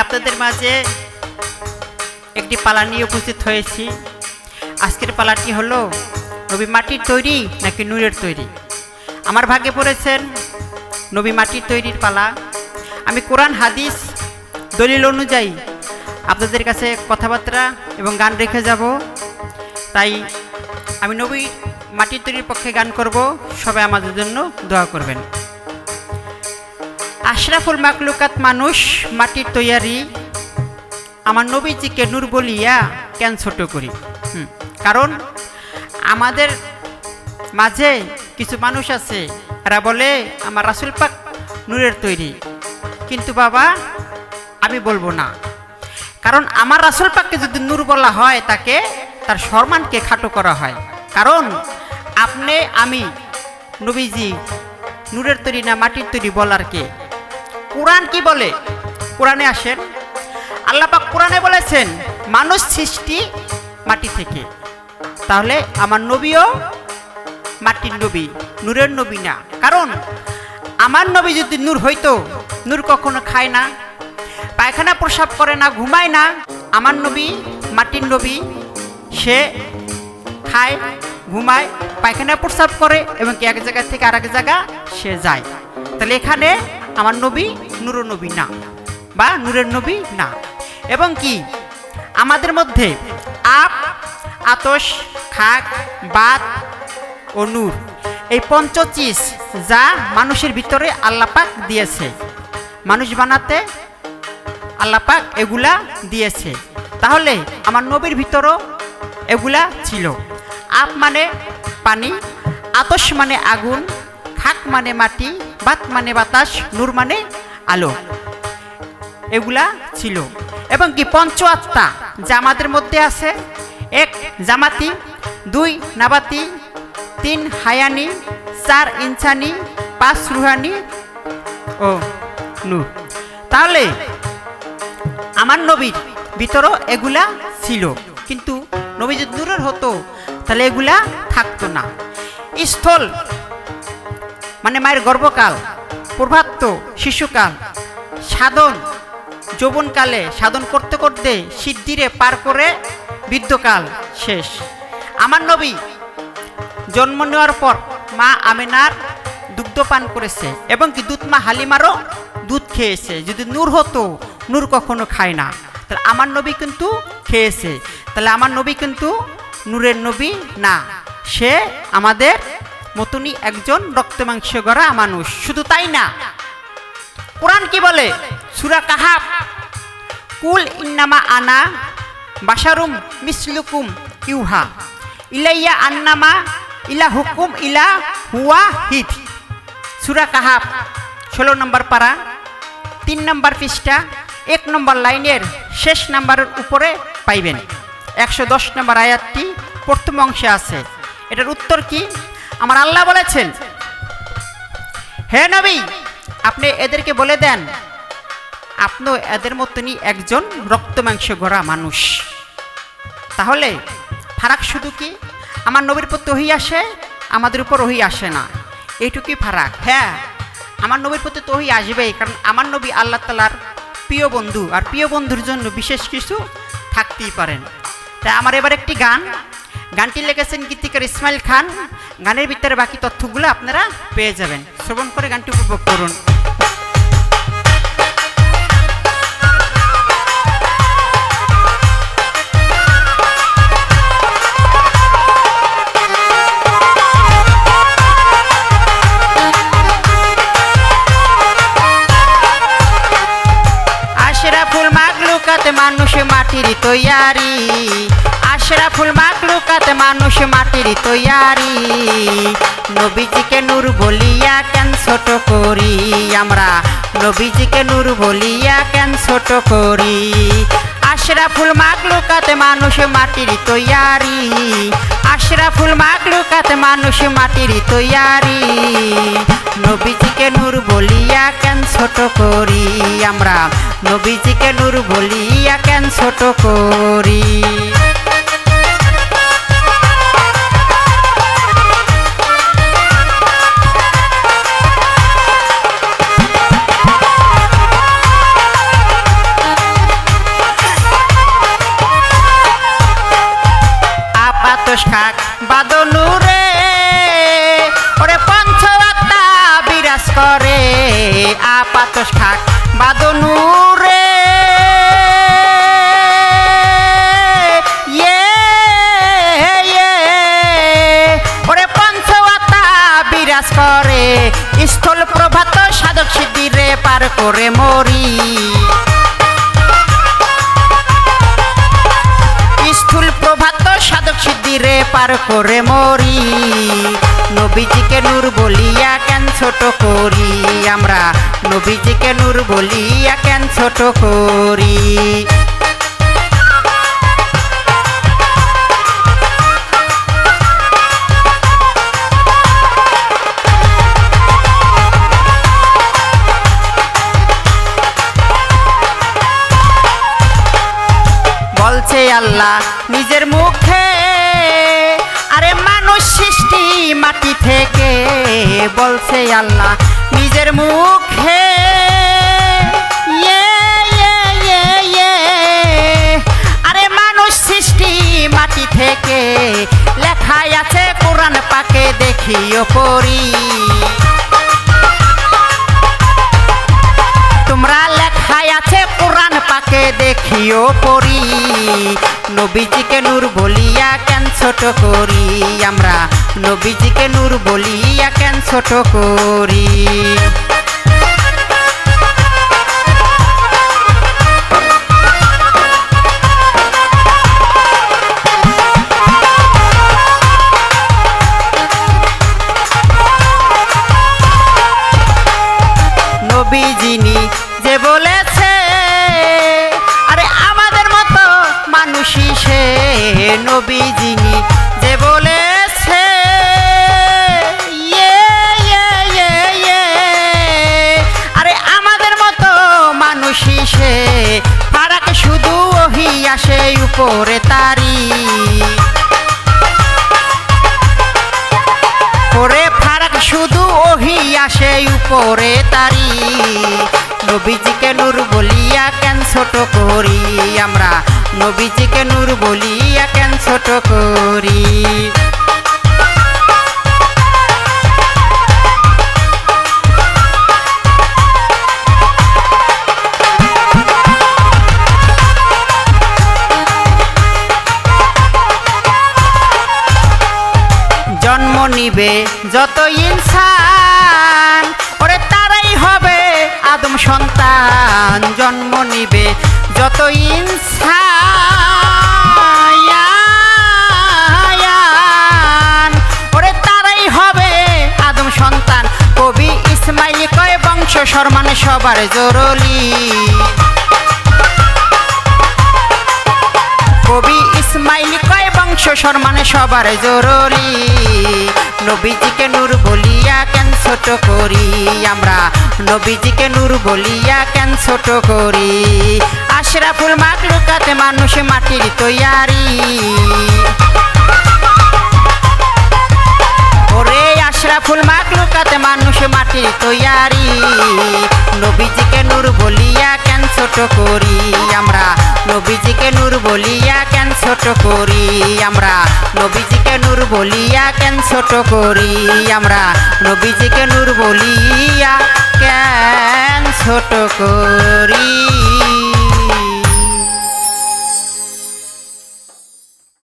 আপনাদের মাঝে একটি পালা নিয়ে উপস্থিত হয়েছি। আজকের পালাটি হলো নবী মাটির তৈরি নাকি নূরের তৈরি? আমার ভাগে পড়েছেন নবী মাটির তৈরির পালা। আমি কোরআন, হাদিস, দলিল অনুযায়ী আপনাদের কাছে কথাবার্তা এবং গান রেখে যাব। তাই আমি নবী মাটির তৈরির পক্ষে গান করব। সবাই আমাদের জন্য দোয়া করবেন। আশরাফুল মাকলুকাত মানুষ, মাটির তৈয়ারি। আমার নবীজিকে নূর বলিয়া কেন ছোট করি? কারণ আমাদের মাঝে কিছু মানুষ আছে এরা বলে, আমার রাসুল পাক নূরের তৈরি। কিন্তু বাবা, আমি বলব না। কারণ আমার রাসুল পাককে যদি নূর বলা হয়, তাকে তার সম্মানকে খাটো করা হয়। কারণ আপনি, আমি, নবীজি, নূরের তৈরি না মাটির তৈরি বলার কে? কোরআন কি বলে? কোরআনে আসেন। আল্লাপাক কোরআনে বলেছেন, মানুষ সৃষ্টি মাটি থেকে। তাহলে আমার নবীও মাটির নবী, নূরের নবী না। কারণ আমার নবী যদি নূর হইতো, নূর কখনো খায় না, পায়খানা প্রসাব করে না, ঘুমায় না, আমার নবী, মাটির নবী, সে খায়, ঘুমায়, পায়খানা প্রসাব করে এবং এক জায়গা থেকে আরেক জায়গা সে যায়। তাহলে এখানে আমার নবী নূর নবী না বা নূরের নবী না। এবং কি? আমাদের মধ্যে আপ, আতস, খাক, বাত ও নূর। এই পঞ্চচিস যা মানুষের ভিতরে আল্লাপাক দিয়েছে। মানুষ বানাতে আল্লাপাক এগুলা দিয়েছে। তাহলে আমার নবীর ভিতরও এগুলা ছিল। আপ মানে পানি, আতস মানে আগুন খাক মানে মাটি, বাত মানে বাতাস, নূর মানে আলো। এগুলা ছিল। এবং কি পঞ্চ আত্মা যা আমাদের মধ্যে আছে। এক জামাতি, দুই নাবাতি, তিন হায়ানি, চার ইনসানি, পাঁচ রুহানি ও নূর। তাহলে আমার নবীর ভিতরও এগুলা ছিল। কিন্তু নবী যদি দূরের হতো, তাহলে এগুলা থাকতো না। স্থল মানে মায়ের গর্ভকাল প্রভাত্য শিশুকাল, সাধন, যৌবনকালে সাধন করতে করতে সিদ্ধিরে পার করে বৃদ্ধকাল শেষ। আমার নবী জন্ম নেওয়ার পর মা আমেনার দুগ্ধ পান করেছে এবং কি দুধ মা হালিমারও দুধ খেয়েছে। যদি নূর হতো, নূর কখনো খায় না। তাহলে আমার নবী কিন্তু খেয়েছে। তাহলে আমার নবী কিন্তু নূরের নবী না। সে আমাদের মতনই একজন রক্ত মাংস গড়া মানুষ। শুধু তাই না, কোরআন কি বলে? সুরা কাহাব কুল ইন্নামা আনা বাসারুম মিসলুকুম ইউহা, ইলাইয়া আন্নামা ইলা হুকুম ইলা হুয়া হিত সুরা কাহাব ষোলো নম্বর পারা, তিন নম্বর পৃষ্ঠা, এক নম্বর লাইনের শেষ নাম্বারের উপরে পাইবেন। একশো দশ নম্বর আয়াতটি প্রথম অংশে আছে। এটার উত্তর কি? আমার আল্লাহ বলেছেন, হে নবী, আপনি এদেরকে বলে দেন, আপনিও এদের মতনই একজন রক্ত মাংস গড়া মানুষ। তাহলে ফারাক শুধু কি আমার নবীর প্রতি ওহি আসে? আমাদের উপর ওহি আসে না। এইটুকুই ফারাক। হ্যাঁ আমার নবীর প্রতি তো ওহি আসবেই, কারণ আমার নবী আল্লাহ তালার প্রিয় বন্ধু। আর প্রিয় বন্ধুর জন্য বিশেষ কিছু থাকতেই পারেন। তাই আমার এবার একটি গান। গানটি লিখেছেন গীতিকার ইসমাইল খান। গানের ভিতরে বাকি তথ্যগুলো আপনারা পেয়ে যাবেন। শ্রবণ করে গানটি উপভোগ করুন। মানুষ মাটির তৈয়ারি। আশরা ফুল মাগলুকাত মানুষ মাটির তৈয়ারি। নবীজিকে নূর বলিয়া কেন ছোট করি? আমরা নবীজিকে নূর বলিয়া কেন ছোট করি? আশরাফুল মাগলুকাত মানুষ মাটির তৈয়ারি। আশরাফুল মাগলুকাত মানুষ মাটির তৈয়ারি। নবীজিকে নূর বলিয়া কেন ছোট করি? আমরা নবীজিকে নূর বলিয়া কেন ছোট করি? আপাতস খাক। বাদনু রে। ইয়ে, ইয়ে, ওরে পঞ্চরাত্মা বিরাজ করে। স্থল প্রভাত সাধক সিদ্ধিরে পার করে মরি। স্থূল প্রভাত সাধক সিদ্ধিরে পার করে মরি। নবীজিকে নূর বলিয়া ছোট করি, আমরা নবীজিকে নূর বলিয়া কেন ছোট করি? বলছে আল্লাহ নিজের মুখে, আরে মানুষ সৃষ্টি মাটি থেকে বলছে আল্লাহ নিজের মুখে ইয়ে, ইয়ে, ইয়ে। আরে মানুষ সৃষ্টি মাটি থেকে লেখায় আছে কোরআন পাকে দেখিও পড়ি তোমরা লেখায় আছে কোরআন পাকে দেখিও পড়ি। নবীজিকে নূর বলিয়া কেন ছোট করি? আমরা নবীজিকে নূর বলিয়া কেন ছোট করি? আসে উপরে তারি। পরে ফারাক, শুধু ওহি আসে উপরে তারি। নবীজিকে নূর বলিয়া কেন ছোট করি আমরা? নবীজিকে নূর বলিয়া কেন ছোট করি? যত ইনসান, ওরে তারাই হবে আদম সন্তান, জন্ম নিবে যত ইনসান। ওরে তারাই হবে আদম সন্তান। কবি ইসমাইল কয়, বংশ সরমানে সবার জরুরি। কবি ইসমাইল কয় বংশ সম্মানে সবার জরুরি। নবীজিকে নূর বলিয়া কেন ছোট করি? আমরা নবীজিকে নূর বলিয়া কেন ছোট করি? আশরাফুল মাকলুকাতে মানুষ মাটির তৈয়ারি। ওরে আশরাফুল মাকলুকাতে মানুষ মাটির তৈয়ারি। নবীজিকে নূর বলিয়া ছোট করি আমরা। নবীজিকে নূর বলিয়া কেন ছোট করি আমরা? নবীজিকে নূর বলিয়া কেন ছোট করি আমরা? নবীজিকে নূর বলিয়া কেন ছোট করি?